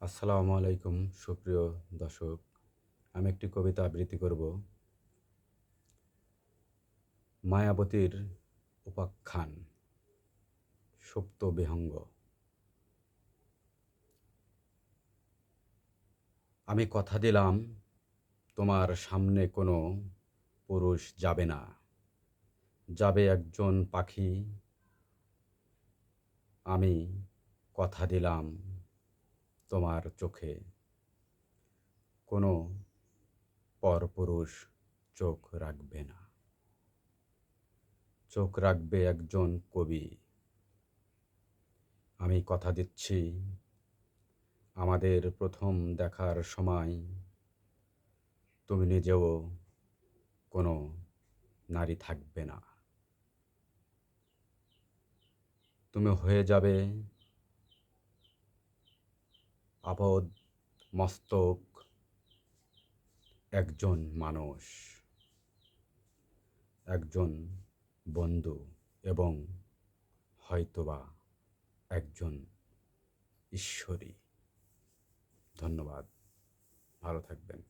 আসসালামু আলাইকুম, সুপ্রিয় দর্শক। আমি একটি কবিতা আবৃত্তি করব। মায়াবতীর উপাখ্যান, সুপ্ত বিহঙ্গ। আমি কথা দিলাম, তোমার সামনে কোনো পুরুষ যাবে না। যাবে একজন পাখি। আমি কথা দিলাম তোমার চোখে। কোনো পরপুরুষ চোখ রাখবে না। চোখ রাখবে একজন কবি। আমি কথা দিচ্ছি আমাদের প্রথম দেখার সময়। তুমি নিজেও কোনো নারী থাকবে না। তুমি হয়ে যাবে আপদ মস্তক একজন মানুষ একজন বন্ধু এবং হয়তোবা একজন ঈশ্বরী। ধন্যবাদ। ভালো থাকবেন।